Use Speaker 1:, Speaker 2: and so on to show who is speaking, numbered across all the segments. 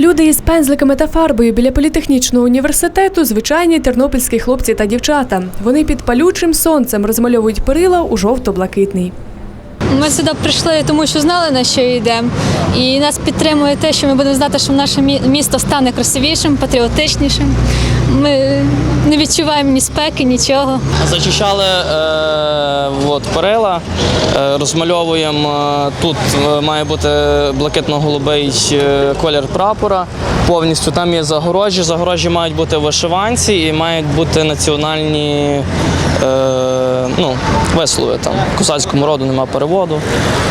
Speaker 1: Люди із пензликами та фарбою біля політехнічного університету звичайні тернопільські хлопці та дівчата. Вони під палючим сонцем розмальовують перила у жовто-блакитний.
Speaker 2: Ми сюди прийшли, тому що знали, на що йдемо. І нас підтримує те, що ми будемо знати, що наше місто стане красивішим, патріотичнішим. Ми не відчуваємо ні спеки, нічого.
Speaker 3: Зачищали е, от, перила, е, розмальовуємо. е, Тут е, має бути блакитно-голубий колір прапора. Повністю там є загорожі. Загорожі мають бути вишиванці і мають бути національні ну, вислови. Там. Козацькому роду нема переводу,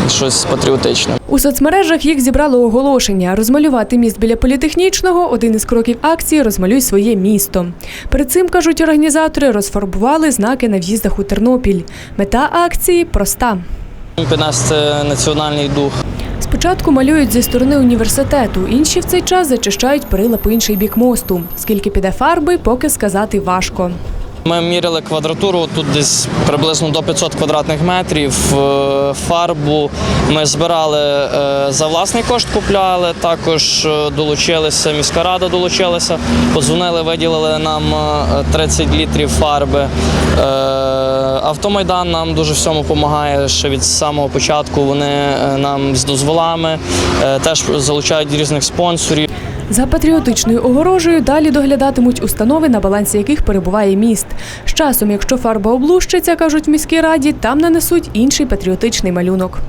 Speaker 3: щось патріотичне.
Speaker 1: У соцмережах їх зібрало оголошення. Розмалювати міст біля політехнічного один із кроків акції Розмалюй своє місто. Перед цим кажуть організатори, розфарбували знаки на в'їздах у Тернопіль. Мета акції проста.
Speaker 3: Піднести національний дух.
Speaker 1: Спочатку малюють зі сторони університету, інші в цей час зачищають перила по інший бік мосту. Скільки піде фарби, поки сказати важко.
Speaker 3: Ми міряли квадратуру, тут десь приблизно до 500 квадратних метрів. Е, Фарбу ми збирали е, за власний кошт, купляли. Також е, долучилися, міська рада долучилася, подзвонили, виділили нам е, 30 літрів фарби. Автомайдан нам дуже всьому допомагає ще від самого початку. Вони нам з дозволами теж залучають різних спонсорів.
Speaker 1: За патріотичною огорожею далі доглядатимуть установи, на балансі яких перебуває міст. З часом, якщо фарба облущиться, кажуть в міській раді, там нанесуть інший патріотичний малюнок.